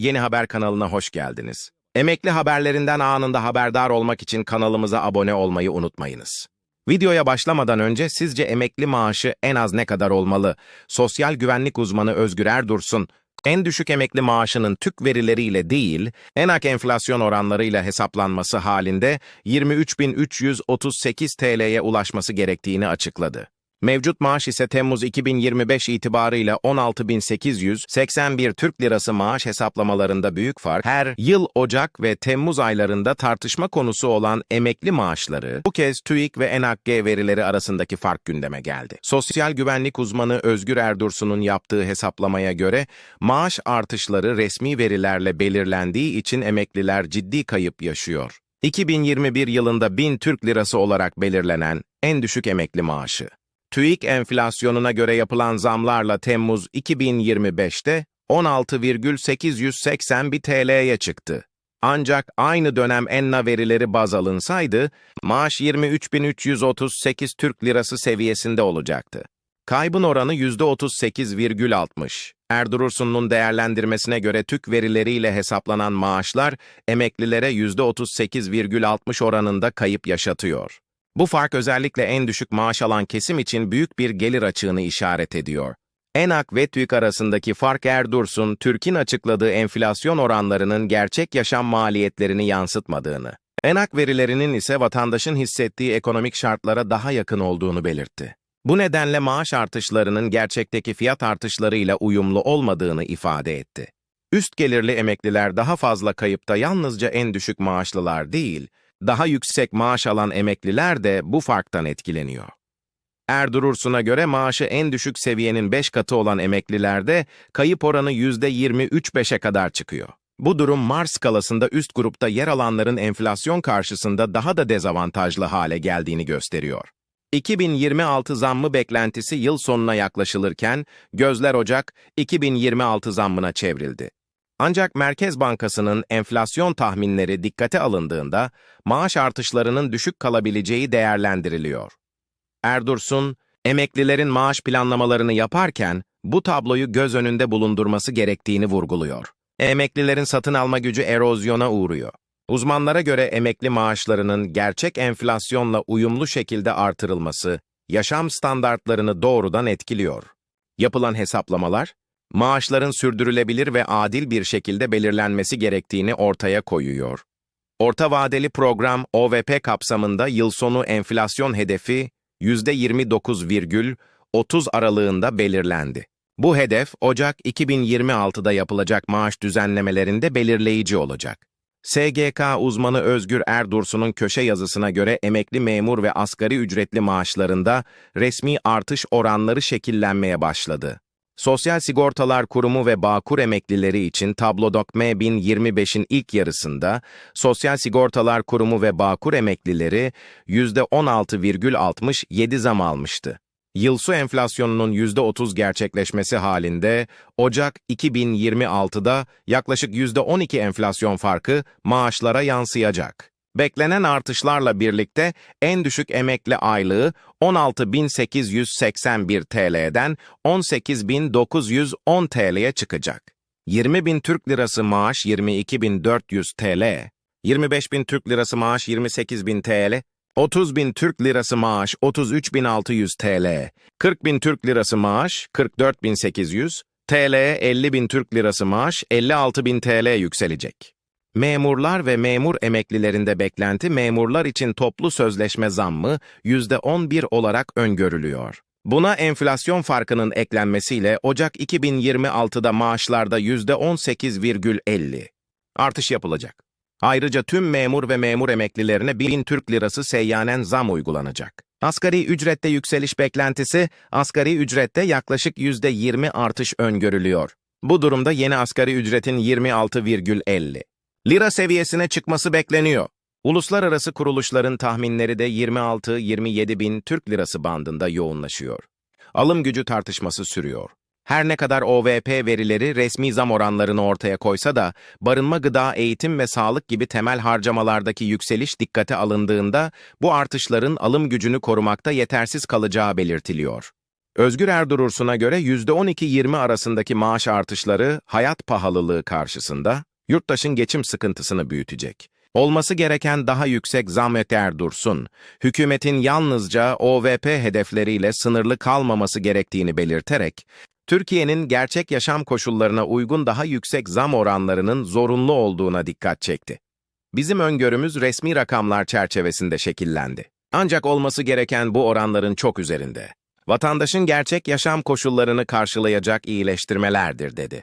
Yeni Haber kanalına hoş geldiniz. Emekli haberlerinden anında haberdar olmak için kanalımıza abone olmayı unutmayınız. Videoya başlamadan önce sizce emekli maaşı en az ne kadar olmalı? Sosyal güvenlik uzmanı Özgür Erdursun, en düşük emekli maaşının TÜK verileriyle değil, enak enflasyon oranlarıyla hesaplanması halinde 23.338 TL'ye ulaşması gerektiğini açıkladı. Mevcut maaş ise Temmuz 2025 itibarıyla 16.881 Türk Lirası maaş hesaplamalarında büyük fark, her yıl Ocak ve Temmuz aylarında tartışma konusu olan emekli maaşları, bu kez TÜİK ve ENAKG verileri arasındaki fark gündeme geldi. Sosyal güvenlik uzmanı Özgür Erdursun'un yaptığı hesaplamaya göre, maaş artışları resmi verilerle belirlendiği için emekliler ciddi kayıp yaşıyor. 2021 yılında 1000 Türk Lirası olarak belirlenen en düşük emekli maaşı. TÜİK enflasyonuna göre yapılan zamlarla Temmuz 2025'te 16,881 TL'ye çıktı. Ancak aynı dönem enna verileri baz alınsaydı, maaş 23.338 Türk Lirası seviyesinde olacaktı. Kaybın oranı %38,60. Erdurursun'un değerlendirmesine göre TÜK verileriyle hesaplanan maaşlar, emeklilere %38,60 oranında kayıp yaşatıyor. Bu fark özellikle en düşük maaş alan kesim için büyük bir gelir açığını işaret ediyor. ENAK ve TÜİK arasındaki fark Erdursun, Türk'ün açıkladığı enflasyon oranlarının gerçek yaşam maliyetlerini yansıtmadığını, ENAK verilerinin ise vatandaşın hissettiği ekonomik şartlara daha yakın olduğunu belirtti. Bu nedenle maaş artışlarının gerçekteki fiyat artışlarıyla uyumlu olmadığını ifade etti. Üst gelirli emekliler daha fazla kayıpta yalnızca en düşük maaşlılar değil, daha yüksek maaş alan emekliler de bu farktan etkileniyor. Erdurursun'a göre maaşı en düşük seviyenin 5 katı olan emeklilerde kayıp oranı %23-5'e kadar çıkıyor. Bu durum Mars skalasında üst grupta yer alanların enflasyon karşısında daha da dezavantajlı hale geldiğini gösteriyor. 2026 zammı beklentisi yıl sonuna yaklaşılırken gözler Ocak 2026 zammına çevrildi. Ancak Merkez Bankası'nın enflasyon tahminleri dikkate alındığında maaş artışlarının düşük kalabileceği değerlendiriliyor. Erdursun, emeklilerin maaş planlamalarını yaparken bu tabloyu göz önünde bulundurması gerektiğini vurguluyor. Emeklilerin satın alma gücü erozyona uğruyor. Uzmanlara göre emekli maaşlarının gerçek enflasyonla uyumlu şekilde artırılması, yaşam standartlarını doğrudan etkiliyor. Yapılan hesaplamalar, maaşların sürdürülebilir ve adil bir şekilde belirlenmesi gerektiğini ortaya koyuyor. Orta vadeli program OVP kapsamında yıl sonu enflasyon hedefi %29,30 aralığında belirlendi. Bu hedef Ocak 2026'da yapılacak maaş düzenlemelerinde belirleyici olacak. SGK uzmanı Özgür Erdursun'un köşe yazısına göre emekli memur ve asgari ücretli maaşlarında resmi artış oranları şekillenmeye başladı. Sosyal Sigortalar Kurumu ve Bağkur emeklileri için Tablodok M1025'in ilk yarısında, Sosyal Sigortalar Kurumu ve Bağkur emeklileri %16,67 zam almıştı. Yıl su enflasyonunun %30 gerçekleşmesi halinde, Ocak 2026'da yaklaşık %12 enflasyon farkı maaşlara yansıyacak. Beklenen artışlarla birlikte en düşük emekli aylığı 16.881 TL'den 18.910 TL'ye çıkacak. 20.000 Türk Lirası maaş 22.400 TL, 25.000 Türk Lirası maaş 28.000 TL, 30.000 Türk Lirası maaş 33.600 TL, 40.000 Türk Lirası maaş 44.800 TL, 50.000 Türk Lirası maaş 56.000 TL yükselecek. Memurlar ve memur emeklilerinde beklenti memurlar için toplu sözleşme zammı %11 olarak öngörülüyor. Buna enflasyon farkının eklenmesiyle Ocak 2026'da maaşlarda %18,50 artış yapılacak. Ayrıca tüm memur ve memur emeklilerine 1000 Türk Lirası seyyanen zam uygulanacak. Asgari ücrette yükseliş beklentisi, asgari ücrette yaklaşık %20 artış öngörülüyor. Bu durumda yeni asgari ücretin 26,50 lira seviyesine çıkması bekleniyor. Uluslararası kuruluşların tahminleri de 26-27 bin Türk lirası bandında yoğunlaşıyor. Alım gücü tartışması sürüyor. Her ne kadar OVP verileri resmi zam oranlarını ortaya koysa da, barınma, gıda, eğitim ve sağlık gibi temel harcamalardaki yükseliş dikkate alındığında, bu artışların alım gücünü korumakta yetersiz kalacağı belirtiliyor. Özgür Erdurursun'a göre %12-20 arasındaki maaş artışları hayat pahalılığı karşısında yurttaşın geçim sıkıntısını büyütecek. Olması gereken daha yüksek zam öter dursun, hükümetin yalnızca OVP hedefleriyle sınırlı kalmaması gerektiğini belirterek, Türkiye'nin gerçek yaşam koşullarına uygun daha yüksek zam oranlarının zorunlu olduğuna dikkat çekti. Bizim öngörümüz resmi rakamlar çerçevesinde şekillendi. Ancak olması gereken bu oranların çok üzerinde. Vatandaşın gerçek yaşam koşullarını karşılayacak iyileştirmelerdir dedi.